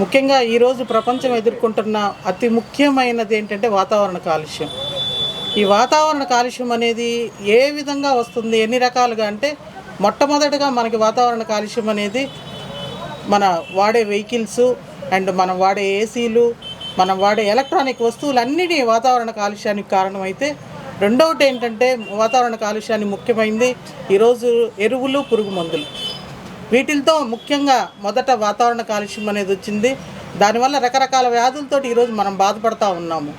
ముఖ్యంగా ఈరోజు ప్రపంచం ఎదుర్కొంటున్న అతి ముఖ్యమైనది ఏంటంటే వాతావరణ కాలుష్యం. ఈ వాతావరణ కాలుష్యం అనేది ఏ విధంగా వస్తుంది ఎన్ని రకాలుగా అంటే మొట్టమొదటిగా మనకి వాతావరణ కాలుష్యం అనేది మన వాడే వెహికల్స్ అండ్ మనం వాడే ఏసీలు మనం వాడే ఎలక్ట్రానిక్ వస్తువులన్నిటి వాతావరణ కాలుష్యానికి కారణమైతే రెండవటి ఏంటంటే వాతావరణ కాలుష్యాన్ని ముఖ్యమైనది ఈరోజు ఎరువులు పురుగు మందులు. వీటితో ముఖ్యంగా మొదట వాతావరణ కాలుష్యం అనేది వచ్చింది. దానివల్ల రకరకాల వ్యాధులతోటి ఈరోజు మనం బాధపడతా ఉన్నాము.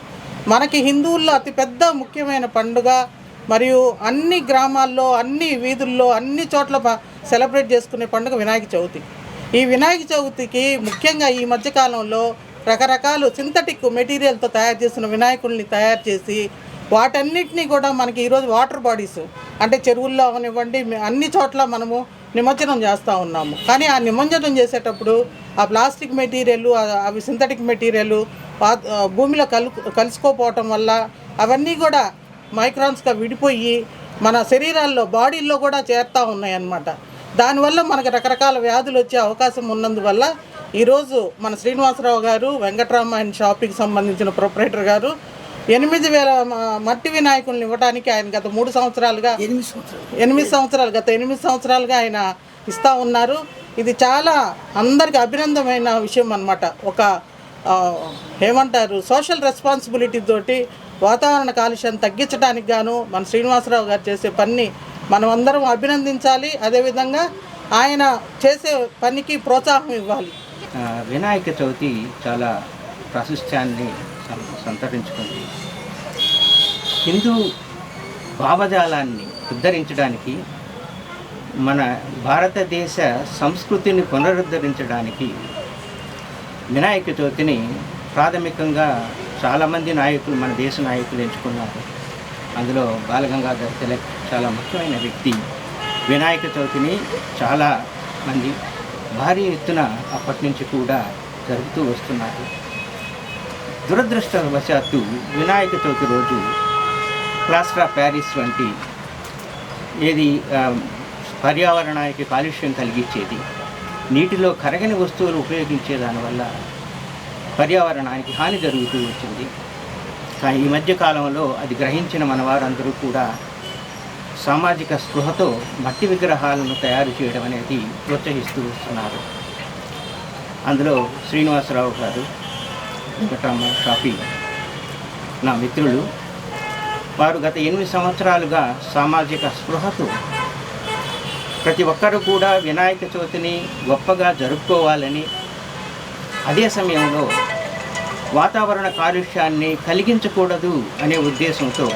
మనకి హిందువుల్లో అతిపెద్ద ముఖ్యమైన పండుగ మరియు అన్ని గ్రామాల్లో అన్ని వీధుల్లో అన్ని చోట్ల సెలబ్రేట్ చేసుకునే పండుగ వినాయక చవితి. ఈ వినాయక చవితికి ముఖ్యంగా ఈ మధ్యకాలంలో రకరకాల సింథటిక్ మెటీరియల్తో తయారు చేసిన వినాయకుల్ని తయారు చేసి వాటన్నిటినీ కూడా మనకి ఈరోజు వాటర్ బాడీస్ అంటే చెరువుల్లో అవనివ్వండి అన్ని చోట్ల మనము నిమజ్జనం చేస్తూ ఉన్నాము. కానీ ఆ నిమజ్జనం చేసేటప్పుడు ఆ ప్లాస్టిక్ మెటీరియల్ అవి సింథటిక్ మెటీరియల్ భూమిలో కలు కలుసుకోపోవటం వల్ల అవన్నీ కూడా మైక్రాన్స్గా విడిపోయి మన శరీరాల్లో బాడీల్లో కూడా చేరుతూ ఉన్నాయన్నమాట. దానివల్ల మనకు రకరకాల వ్యాధులు వచ్చే అవకాశం ఉన్నందువల్ల ఈరోజు మన శ్రీనివాసరావు గారు వెంకటరామ అండ్ షాపింగ్కి సంబంధించిన ప్రొపరేటర్ గారు ఎనిమిది వేల మట్టి వినాయకుల్ని ఇవ్వడానికి ఆయన గత మూడు సంవత్సరాలుగా ఎనిమిది సంవత్సరాలు. ఎనిమిది సంవత్సరాలు గత ఎనిమిది సంవత్సరాలుగా ఆయన ఇస్తూ ఉన్నారు. ఇది చాలా అందరికి అభినందమైన విషయం అన్నమాట. ఒక ఏమంటారు సోషల్ రెస్పాన్సిబిలిటీ తోటి వాతావరణ కాలుష్యాన్ని తగ్గించడానికి గాను మన శ్రీనివాసరావు గారు చేసే పని మనం అందరం అభినందించాలి. అదేవిధంగా ఆయన చేసే పనికి ప్రోత్సాహం ఇవ్వాలి. వినాయక చవితి చాలా ప్రాశస్త్యాన్ని సంతరించుకుంది. హిందూ భావజాలాన్ని ఉద్ధరించడానికి మన భారతదేశ సంస్కృతిని పునరుద్ధరించడానికి వినాయక చవితిని ప్రాథమికంగా చాలామంది నాయకులు మన దేశ నాయకులు ఎంచుకున్నారు. అందులో బాలగంగాధర్ తిలక్ చాలా ముఖ్యమైన వ్యక్తి. వినాయక చవితిని చాలా మంది భారీ ఎత్తున అప్పటి నుంచి కూడా జరుపుతూ వస్తున్నారు. దురదృష్టవశాత్తు వినాయక చవితి రోజు ప్లాస్టర్ ఆఫ్ ప్యారిస్ వంటి ఏది పర్యావరణానికి కాలుష్యం కలిగించేది నీటిలో కరగని వస్తువులు ఉపయోగించే దానివల్ల పర్యావరణానికి హాని జరుగుతూ వచ్చింది. కానీ ఈ మధ్య కాలంలో అది గ్రహించిన మన వారందరూ కూడా సామాజిక స్పృహతో మట్టి విగ్రహాలను తయారు చేయడం అనేది ప్రోత్సహిస్తూ వస్తున్నారు. అందులో శ్రీనివాసరావు గారు వెంకటమ్మ షాపి నా మిత్రులు వారు గత ఎనిమిది సంవత్సరాలుగా సామాజిక స్పృహతో ప్రతి ఒక్కరూ కూడా వినాయక చవితిని గొప్పగా జరుపుకోవాలని అదే సమయంలో వాతావరణ కాలుష్యాన్ని కలిగించకూడదు అనే ఉద్దేశంతో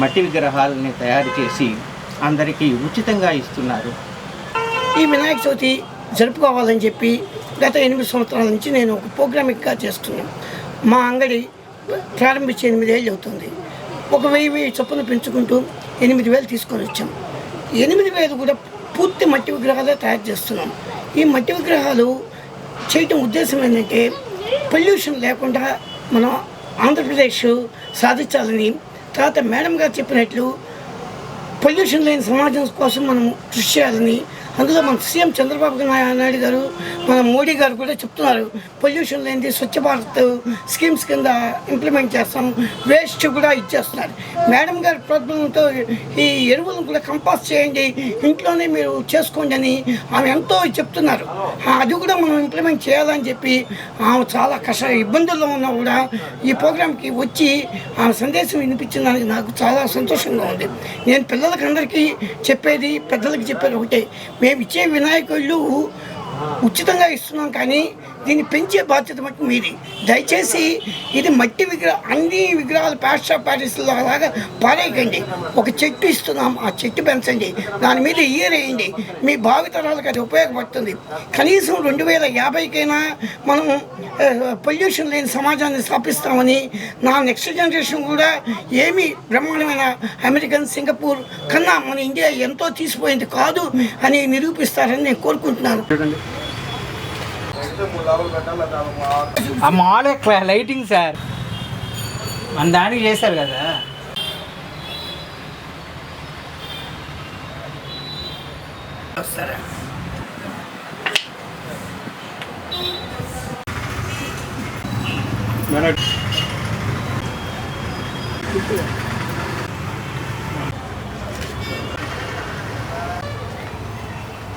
మట్టి విగ్రహాలని తయారు చేసి అందరికీ ఉచితంగా ఇస్తున్నారు. ఈ వినాయక చవితి జరుపుకోవాలని చెప్పి గత ఎనిమిది సంవత్సరాల నుంచి నేను ఒక ప్రోగ్రామిక్గా చేస్తున్నాను. మా అంగడి ప్రారంభించి ఎనిమిదేళ్ళు అవుతుంది. ఒక వెయ్యి వెయ్యి చొప్పున పెంచుకుంటూ ఎనిమిది వేలు తీసుకొని వచ్చాం. ఎనిమిది వేలు కూడా పూర్తి మట్టి విగ్రహాలే తయారు చేస్తున్నాం. ఈ మట్టి విగ్రహాలు చేయటం ఉద్దేశం ఏంటంటే పొల్యూషన్ లేకుండా మనం ఆంధ్రప్రదేశ్ సాధించాలని తర్వాత మేడం గారు చెప్పినట్లు పొల్యూషన్ లేని సమాజం కోసం మనం కృషి చేయాలని అందులో మన సీఎం చంద్రబాబు నాయుడు గారు మన మోడీ గారు కూడా చెప్తున్నారు పొల్యూషన్ లేనిది స్వచ్ఛ భారత్ స్కీమ్స్ కింద ఇంప్లిమెంట్ చేస్తాం వేస్ట్ కూడా ఇచ్చేస్తున్నారు. మేడం గారి ప్రోద్బలంతో ఈ ఎరువులను కూడా కంపాస్ చేయండి ఇంట్లోనే మీరు చేసుకోండి అని ఆమె ఎంతో చెప్తున్నారు. అది కూడా మనం ఇంప్లిమెంట్ చేయాలని చెప్పి ఆమె చాలా కష్ట ఇబ్బందుల్లో ఉన్నా కూడా ఈ ప్రోగ్రాంకి వచ్చి ఆమె సందేశం వినిపించడానికి నాకు చాలా సంతోషంగా ఉంది. నేను పిల్లలకి అందరికీ చెప్పేది పెద్దలకి చెప్పేది ఒకటే మేము ఇచ్చే వినాయకుళ్ళు ఉచితంగా ఇస్తున్నాం కానీ దీన్ని పెంచే బాధ్యత మట్టి మీది. దయచేసి ఇది మట్టి విగ్రహ అన్ని విగ్రహాలు ప్యాస్టర్ ఆఫ్ లాగా పారేయకండి. ఒక చెట్టు ఇస్తున్నాం ఆ చెట్టు పెంచండి. దాని మీద ఇయర్ వేయండి. మీ భావితరాలకు అది ఉపయోగపడుతుంది. కనీసం రెండు వేల యాభైకైనా మనం పొల్యూషన్ లేని సమాజాన్ని స్థాపిస్తామని నా నెక్స్ట్ జనరేషన్ కూడా ఏమీ బ్రహ్మాండమైన అమెరికన్ సింగపూర్ కన్నా మన ఇండియా ఎంతో తీసిపోయింది కాదు అని నిరూపిస్తారని నేను కోరుకుంటున్నాను. ఆ మాల్ లైటింగ్ సార్ మన దానికి చేశారు కదా వస్తారా